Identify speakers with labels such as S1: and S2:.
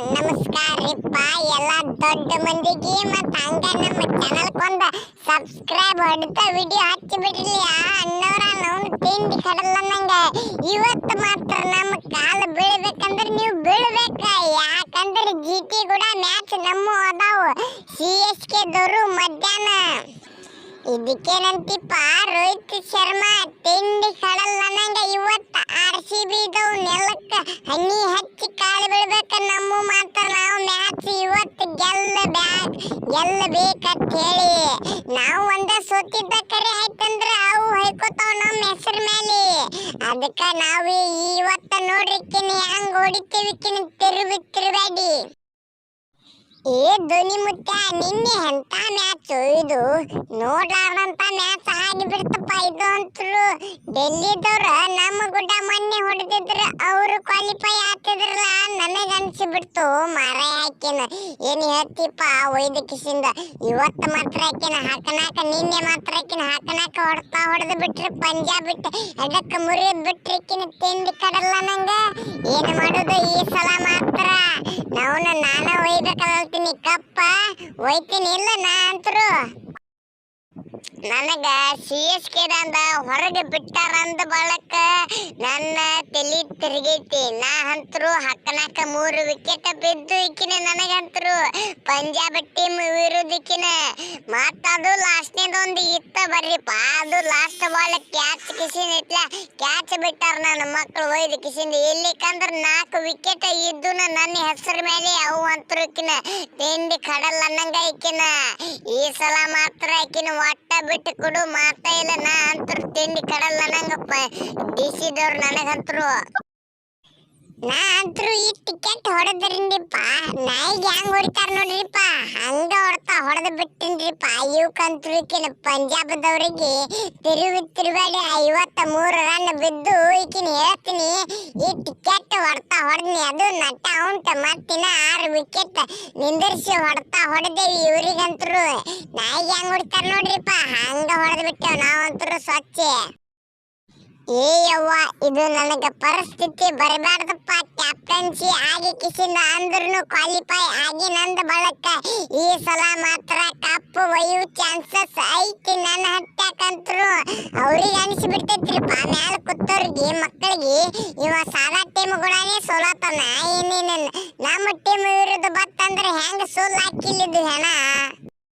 S1: ನಮಸ್ಕಾರ ರೀಪ್ಪ, ಎಲ್ಲ ದೊಡ್ಡ ಮಂದಿಗೆ ಮತ್ತ ಹಂಗ ನಮ್ಮ ಚಾನಲ್ ಕೊಂದ ಸಬ್ಸ್ಕ್ರೈಬ್ ಹೊಡೆದ ವಿಡಿಯೋ ಹಚ್ಚಿ ಬಿಡ್ಲಿ ಆ ಅಣ್ಣವ್ರ ನಾವು ತಿಂಡಿ ಕಡಲ್ಲ ನಂಗೆ. ಇವತ್ತು ಮಾತ್ರ ನಮ್ಮ ಕಾಲು ಬೀಳ್ಬೇಕಂದ್ರೆ ನೀವು ಬೀಳ್ಬೇಕ. ಯಾಕಂದ್ರೆ ಜಿ ಟಿ ಕೂಡ ಮ್ಯಾಚ್ ನಮ್ಮ ಅದಾವು. ಸಿ ಎಸ್ ಕೆ ದವರು ಮಧ್ಯಾಹ್ನ. ಇದಕ್ಕೇನಂತಿಪ್ಪ ರೋಹಿತ್ ಶರ್ಮಾ ತಿಂಡಿ ಕಡಲ್ಲ ನಂಗೆ ಇವತ್ತ. ಇವತ್ತು ಗೆಲ್ಲ ಬ್ಯಾಕ್ ಬೇಕಂತ ಹೇಳಿ ನಾವು ಒಂದ ಸೋತಿದ್ದ ಕರೆ ಆಯ್ತಂದ್ರ ಅವು ಹೊಯ್ಕೋತಾವ ನಮ್ಮ ಹೆಸರು ಮೇಲೆ ಅದಕ್ಕ ನಾವು ಇವತ್ತ ನೋಡ್ರಿಕ್ಕಿನಿ ಹಂಗ ಹೊಡಿತೀವಿಕ್ಕಿನಿ ತಿರುಗಿ ತಿರುಬೇಡಿ ಏ ಧ್ವನಿ ಮುತ್ತ ನಿನ್ನೆ ಎಂತ ಮ್ಯಾಚ್ ಇದು? ನೋಡ್ಲಾರ್ದಂತ ಮ್ಯಾಚ್ ಆಗಿ ಬಿಡ್ತಪ್ಪ ಇದು ಅಂತರು ಡೆಲ್ಲಿದವ್ರು ನಮ್ಮ ಗುಡ್ಡ ಮೊನ್ನೆ ಹೊಡೆದಿದ್ರು ಅವರು ಕ್ವಾಲಿಫೈ ಆಗ್ತಿದ್ರಲ್ಲ ನನಗ ಅನ್ಸಿಬಿಡ್ತು. ಮರ ಹಾಕಿನ. ಏನು ಹೇಳ್ತಿಪ್ಪ ಒಯ್ದ ಕಿಸಿಂದ. ಇವತ್ತು ಮಾತ್ರ ಆಕಿನ ಹಾಕನಾಕ, ನಿನ್ನೆ ಮಾತ್ರ ಹಾಕಿನ ಹಾಕನಾಕ ಹೊಡ್ತಾ ಹೊಡೆದು ಬಿಟ್ರಿ. ಪಂಜಾಬ್ ಬಿಟ್ಟು ಎಡಕ್ಕೆ ಮುರಿದ್ ಬಿಟ್ರಿಕಿನ ತಿಂಡಿ ಕಡಲ್ಲ ನಂಗ? ಏನು ಮಾಡೋದು ಈ ಸಲ ಮಾತ್ರ? ನಾವನ್ನ ನಾನ ಒಯ್ಬೇಕಂತೀನಿ ಕಪ್ಪ. ಒಯ್ತೀನಿ, ಇಲ್ಲ ನಾ ಅಂತರು. ನನಗ ಸಿ ಎಸ್ ಕೆ ದಂದ ಹೊರಗೆ ಬಿಟ್ಟಾರಂದ ಬಳಕ ನನ್ನ ತಲಿ ತಿರುಗೈತಿ, ನಾ ಅಂತರು ಹಕ್ಕನಾಕ ಮೂರು ವಿಕೆಟ್ ಬಿದ್ದು ಇಕ್ಕಿನ ನನಗಂತರು. ಪಂಜಾಬ್ ಟೀಮ್ ವಿರುದ್ಧಕ್ಕಿನ ಮತ್ತದು ಒಂದು ಇತ್ತ ಬರ್ರಿಪ್ಪ. ಅದು ಲಾಸ್ಟ್ ಬಾಲ್ ಕ್ಯಾಚ್ ಕಿಸಿನ ಕ್ಯಾಚ್ ಬಿಟ್ಟಾರ ನನ್ನ ಮಕ್ಕಳು ಒಯ್ದು ಕಿಸಿಂದ ಇಲ್ಲಿಕಂದ್ರ ನಾಲ್ಕು ವಿಕೆಟ್ ಇದ್ದು ನನ್ನ ಹೆಸರ ಮೇಲೆ ಅವು ಅಂತರುಕಿನ ತಿಂಡಿ ಕಡಲ್ ಅನ್ನಂಗ ಇಕ್ಕಿನ. ಈ ಸಲ ಮಾತ್ರ ಆಕಿನ ಒಟ್ಟ ಬಿಟ್ಟು ಕೊಡು ಮಾತಾ ಇಲ್ಲ ನಾ ಅಂತರು ತಿಂಡಿ ಕಡಲ್ಲ ಅನ್ನಂಗಪ್ಪ. ಡಿಸಿದವ್ರು ನನಗಂತರು. ನಾ ಅಂತರು ಈ ಟಿಕೆಟ್ ಹೊಡೆದ್ರಿಂದಿಪ್ಪ. ನಾಯಿಗೆ ಹೆಂಗ್ ಹೊಡಿತಾರ ನೋಡ್ರಿಪ್ಪ. ಹೊಡೆದ್ ಬಿಟ್ಟಿನ್ರಿಪ್ಪ. ಇವಕ್ಕಂತರು ಈಕಿನ ಪಂಜಾಬದವರಿಗೆ ತಿರುವಿ ತಿರುಗಾಡಿ ಐವತ್ತ ಮೂರು ರನ್ ಬಿದ್ದು ಈಕಿನ ಹೇಳ್ತೀನಿ, ಈ ಟಿಕೆಟ್ ಹೊಡ್ತಾ ಹೊಡೆದ್ನಿ ಅದು ನಟ ಉಂಟ. ಮತ್ತಿನ ಆರು ವಿಕೆಟ್ ನಿಂದಿರಿಸಿ ಹೊಡ್ತಾ ಹೊಡೆದೇವಿ ಇವ್ರಿಗಂತರು. ನಾಯಿಗೆ ಹೆಂಗ್ ಹೊಡಿತಾರ ನೋಡ್ರಿಪ್ಪ. ಹಂಗ ಹೊಡೆದು ಬಿಟ್ಟೇವ್ ನಾವಂತರು ಸ್ವಚ್ಛ. ಏ ಯವ್ವ, ಇದು ನನಗೆ ಪರಿಸ್ಥಿತಿ ಬರಬಾರ್ದಪ್ಪ ಕ್ಯಾಪ್ಟನ್ಸಿ ಆಗಿ ಕಿಸಿಂದ ಅಂದ್ರೂ ಕ್ವಾಲಿಫೈ ಆಗಿ ನಂದ ಬಳಕ. ಈ ಸಲ ಮಾತ್ರ ಕಪ್ ಒಯ್ಯು ಚಾನ್ಸಸ್ ಐತಿ ನನ್ನ ಹಟ್ಟಾಕಂತ್ರು ಅವ್ರಿಗೆ ಅನಿಸ್ಬಿಡ್ತೈತ್ರಿಪ್ಪ ಮ್ಯಾಲ ಕೂತವ್ರಿಗೆ ಮಕ್ಕಳಿಗೆ. ಇವ ಸಾದಾ ಟೀಮ್ ಕೂಡನೇ ಸೋಲತಾನ ಏನೇನ ನಮ್ಮ ಟೀಮ್ ವಿರುದ್ಧ ಬತ್ತಂದ್ರೆ ಹೆಂಗ ಸೋಲ್ ಹಾಕಿಲ್ಲಿದ್ದು ಹೆಣ?